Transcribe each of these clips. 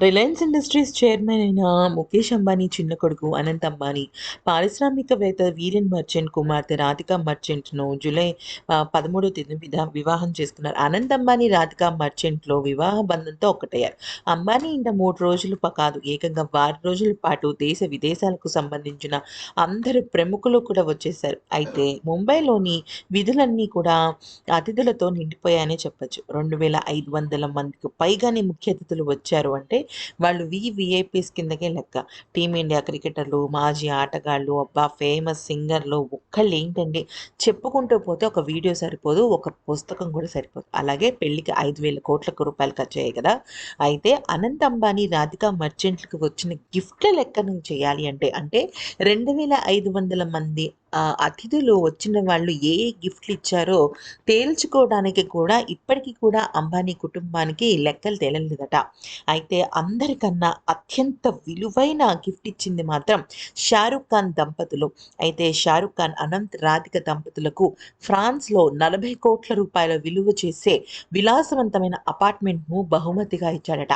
Reliance industries chairman అయిన ముఖేష్ అంబానీ చిన్న కొడుకు అనంత్ అంబానీ పారిశ్రామికవేత్త వీరెన్ మర్చెంట్ కుమార్తె రాధికా మర్చెంట్ను జూలై పదమూడో తేదీ విధా వివాహం చేసుకున్నారు. అనంత్ అంబానీ రాధికా మర్చెంట్లో వివాహ బంధంతో ఒకటయ్యారు అంబానీ ఇంట మూడు రోజులు ప- కాదు ఏకంగా వారం రోజుల పాటు దేశ విదేశాలకు సంబంధించిన అందరు ప్రముఖులు కూడా వచ్చేసారు అయితే ముంబైలోని విధులన్నీ కూడా అతిథులతో నిండిపోయాయనే చెప్పచ్చు. రెండు వేల ఐదు వందల మందికి పైగానే ముఖ్య అతిథులు వచ్చారు అంటే వాళ్ళు వివిఐపీస్ కిందకే లెక్క. టీమిండియా క్రికెటర్లు మాజీ ఆటగాళ్ళు అబ్బా ఫేమస్ సింగర్లు ఒక్కళ్ళు ఏంటండి చెప్పుకుంటూ పోతే ఒక వీడియో సరిపోదు ఒక పుస్తకం కూడా సరిపోదు. అలాగే పెళ్ళికి ఐదు వేల కోట్ల రూపాయలు ఖర్చు అయ్యాయి కదా? అయితే అనంత్ అంబానీ రాధికా మర్చెంట్లకు వచ్చిన గిఫ్ట్ల లెక్కను చేయాలి అంటే అంటే రెండు వేల ఐదు వందల మంది అతిథులు వచ్చిన వాళ్ళు ఏ ఏ గిఫ్ట్లు ఇచ్చారో తేల్చుకోవడానికి కూడా ఇప్పటికీ కూడా అంబానీ కుటుంబానికి లెక్కలు తేలలేదట. అయితే అందరికన్నా అత్యంత విలువైన గిఫ్ట్ ఇచ్చింది మాత్రం షారుఖ్ ఖాన్ దంపతులు. అయితే షారుఖ్ ఖాన్ అనంత్ రాధిక దంపతులకు ఫ్రాన్స్లో నలభై కోట్ల రూపాయల విలువ చేసే విలాసవంతమైన అపార్ట్మెంట్ను బహుమతిగా ఇచ్చాడట.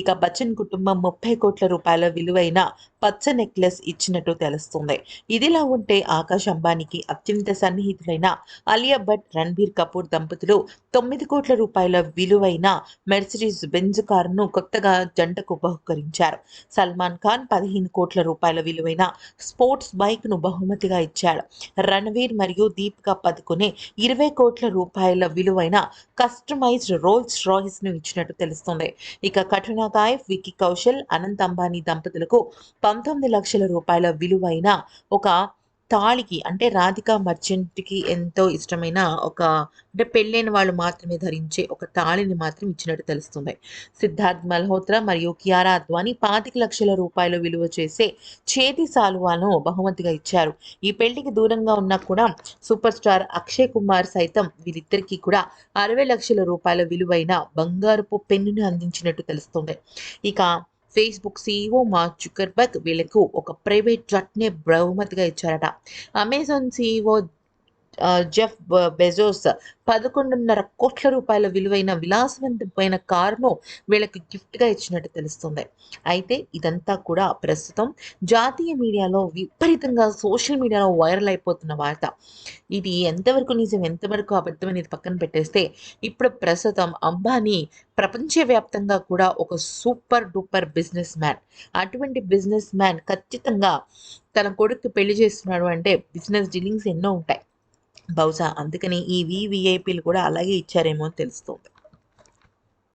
ఇక బచ్చన్ కుటుంబం ముప్పై కోట్ల రూపాయల విలువైన పచ్చ నెక్లెస్ ఇచ్చినట్టు తెలుస్తుంది. ఇదిలా ఉంటే ఆ ఆకాష్ అంబానీకి అత్యంత సన్నిహితులైన అలియా భట్ రణబీర్ కపూర్ దంపతులు తొమ్మిది కోట్ల రూపాయల విలువైన మెర్సిడీస్ బెంజ్ కారును కొత్తగా జంటకు బహుకరించారు. సల్మాన్ ఖాన్ పదిహేను కోట్ల రూపాయల విలువైన స్పోర్ట్స్ బైక్ను బహుమతిగా ఇచ్చాడు. రణవీర్ మరియు దీపికా పదుకునే ఇరవై కోట్ల రూపాయల విలువైన కస్టమైజ్డ్ రోల్స్ రాయిస్ను ఇచ్చినట్టు తెలుస్తుంది. ఇక కఠినా కాయఫ్ వికీ కౌశల్ అనంత్ అంబానీ దంపతులకు పంతొమ్మిది లక్షల రూపాయల విలువైన ఒక తాళికి అంటే రాధికా మర్చెంట్కి ఎంతో ఇష్టమైన ఒక అంటే పెళ్ళైన వాళ్ళు మాత్రమే ధరించే ఒక తాళిని మాత్రం ఇచ్చినట్టు తెలుస్తుంది. సిద్ధార్థ్ మల్హోత్రా మరియు కియారా అద్వాని పాతిక లక్షల రూపాయలు విలువ చేసే చేతి సాలువాను బహుమతిగా ఇచ్చారు. ఈ పెళ్ళికి దూరంగా ఉన్నా కూడా సూపర్ స్టార్ అక్షయ్ కుమార్ సైతం వీరిద్దరికీ కూడా అరవై లక్షల రూపాయల విలువైన బంగారపు పెన్నును అందించినట్టు తెలుస్తుంది. ఇక ఫేస్బుక్ సీఈఓ మార్క్ జుకర్బర్గ్ వీళ్ళకు ఒక ప్రైవేట్ జట్నే బహుమతిగా ఇచ్చారట. అమెజాన్ సీఈఓ జెఫ్ బెజోస్ పదకొండున్నర కోట్ల రూపాయల విలువైన విలాసవంతమైన కారును వీళ్ళకి గిఫ్ట్గా ఇచ్చినట్టు తెలుస్తుంది. అయితే ఇదంతా కూడా ప్రస్తుతం జాతీయ మీడియాలో విపరీతంగా సోషల్ మీడియాలో వైరల్ అయిపోతున్న వార్త. ఇది ఎంతవరకు నిజం ఎంతవరకు అబద్ధం అనేది పక్కన పెట్టేస్తే ఇప్పుడు ప్రస్తుతం అంబానీ ప్రపంచవ్యాప్తంగా కూడా ఒక సూపర్ డూపర్ బిజినెస్ మ్యాన్. అటువంటి బిజినెస్ మ్యాన్ ఖచ్చితంగా తన కొడుకు పెళ్ళి చేస్తున్నాడు అంటే బిజినెస్ డీలింగ్స్ ఎన్నో ఉంటాయి. బహుశా అందుకని ఈ వివిఐపీలు కూడా అలాగే ఇచ్చారేమో అని తెలుస్తుంది.